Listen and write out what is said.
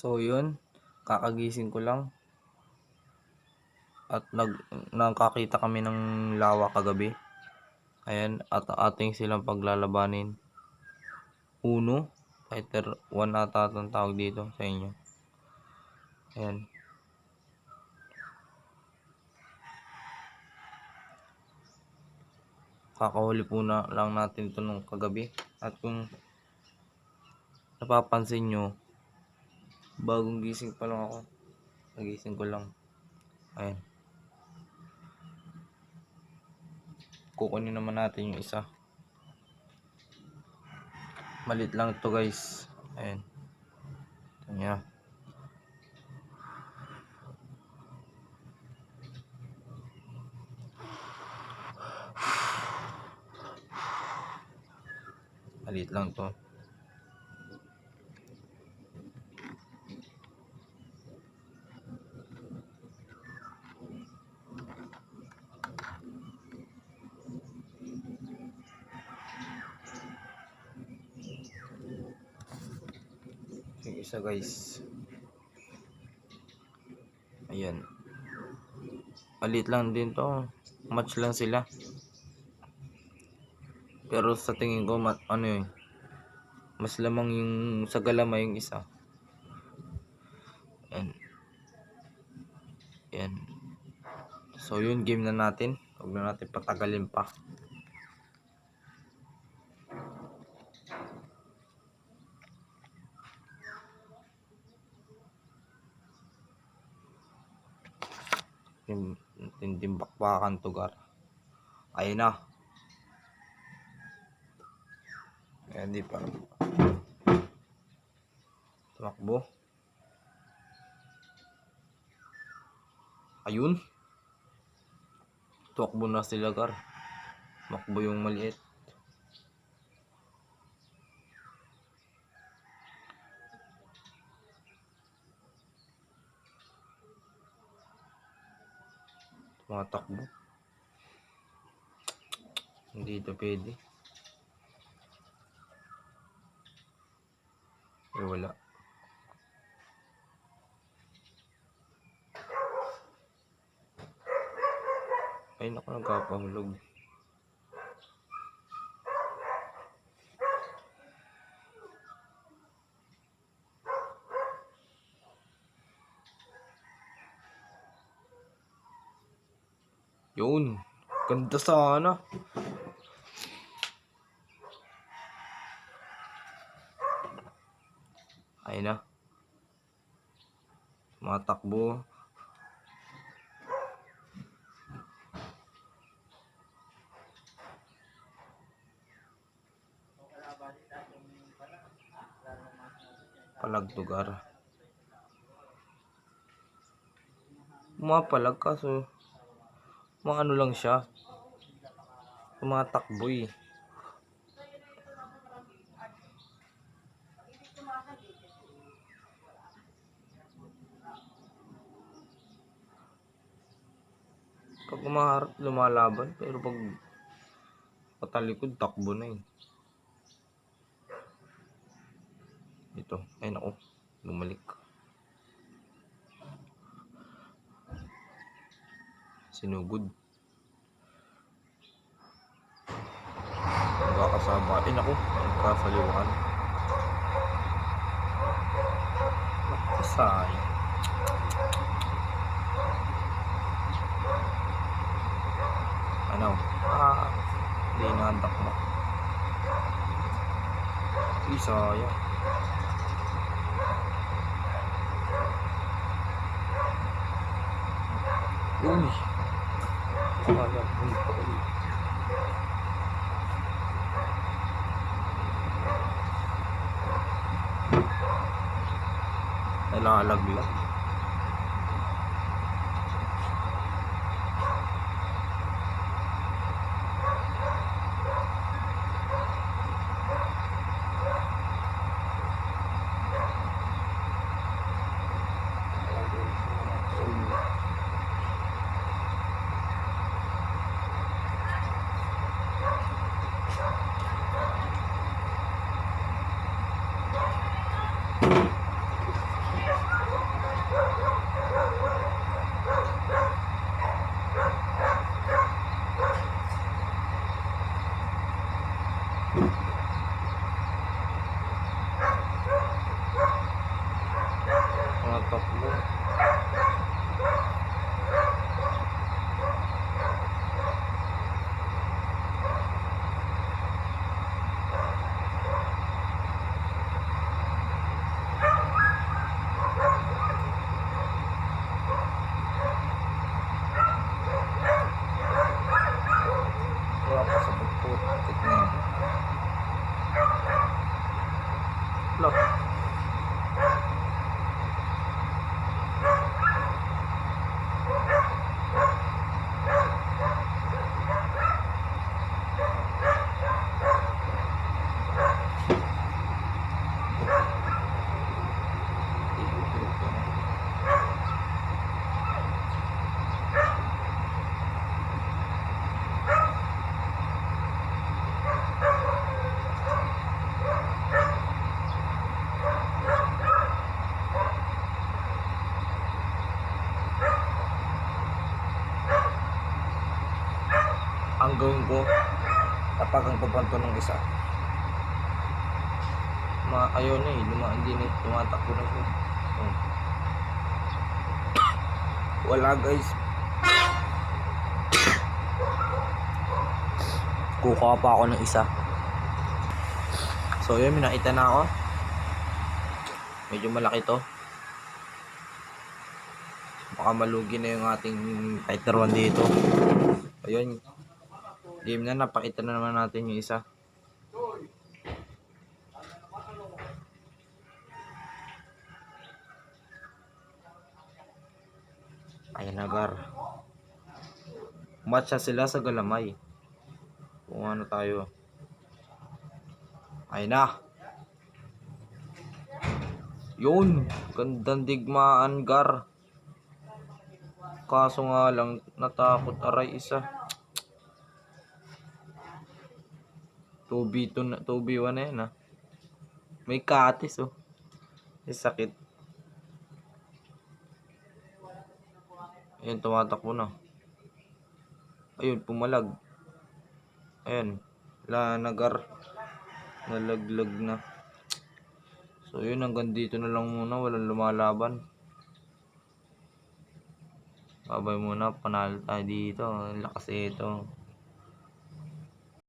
So yun, kakagising ko lang. At nag nakakita kami ng lawa kagabi. Ayan, at ating silang paglalabanin. Uno, fighter 1 ata ang tawag dito sa inyo. Ayan. Kakahuli po na lang natin ito nung kagabi. At kung napapansin nyo, bagong gising pa lang ako. Nagising ko lang. Ayan. Kukunin naman natin yung isa. Malit lang ito guys. Ayan. Ito niya. Malit lang to. Yung isa guys. Ayan. Malit lang din to. Match lang sila. Pero sa tingin ko, ma- ano yun, mas lamang yung sa galama yung isa. Yan. Yan. So yun, game na natin. Huwag na natin patagalin pa. Yung tinding bakbakan tugar. Ayun na. Ayan, di pa. Tumakbo. Ayun. Tumakbo na sila, Gar. Tumakbo yung maliit. Tumatakbo. Hindi ito pwede. Eh, wala. Ay, naku, nagkapahulog. Yun. Ganda sana. Ayun na. Matakbo. Palagtugar. Pumapalag kaso mga ano lang siya. Tumatakbo eh. Pag umaharap, lumalaban. Pero pag patalikod, takbo na eh. Ito. Ay nako. Lumalik. Sinugod. Nagkakasama. Ay nako. Nagkasaliwan. Sayang. Ano? Ah, hindi nahandak mo. Uy, sayang. Uy. Sayang. Uy, uy. Nalalag lang. Ang gawin ko kapag ang papanto ng isa. Ma ayaw eh luma, hindi na tumatakbo na siya. Oh. wala guys. Kukuha pa ako ng isa. So yun may nakita na ako. Medyo malaki to. Baka malugi na yung ating fighter one dito. Ayun game na napakita na naman natin yung isa. Ayan nagar matcha sila sa galamay. Kung ano tayo. Ayun na. Yun gandang digmaan gar. Kaso nga lang natakot aray isa 2v2 na 2v1 na yan ah. May katis oh. May sakit. Ayun, tumatakbo na. Ayun, pumalag. Ayun, la nagar. Nalaglag na. So yun, hanggang dito na lang muna. Walang lumalaban. Babay muna, panalo tayo dito. Lakas ito.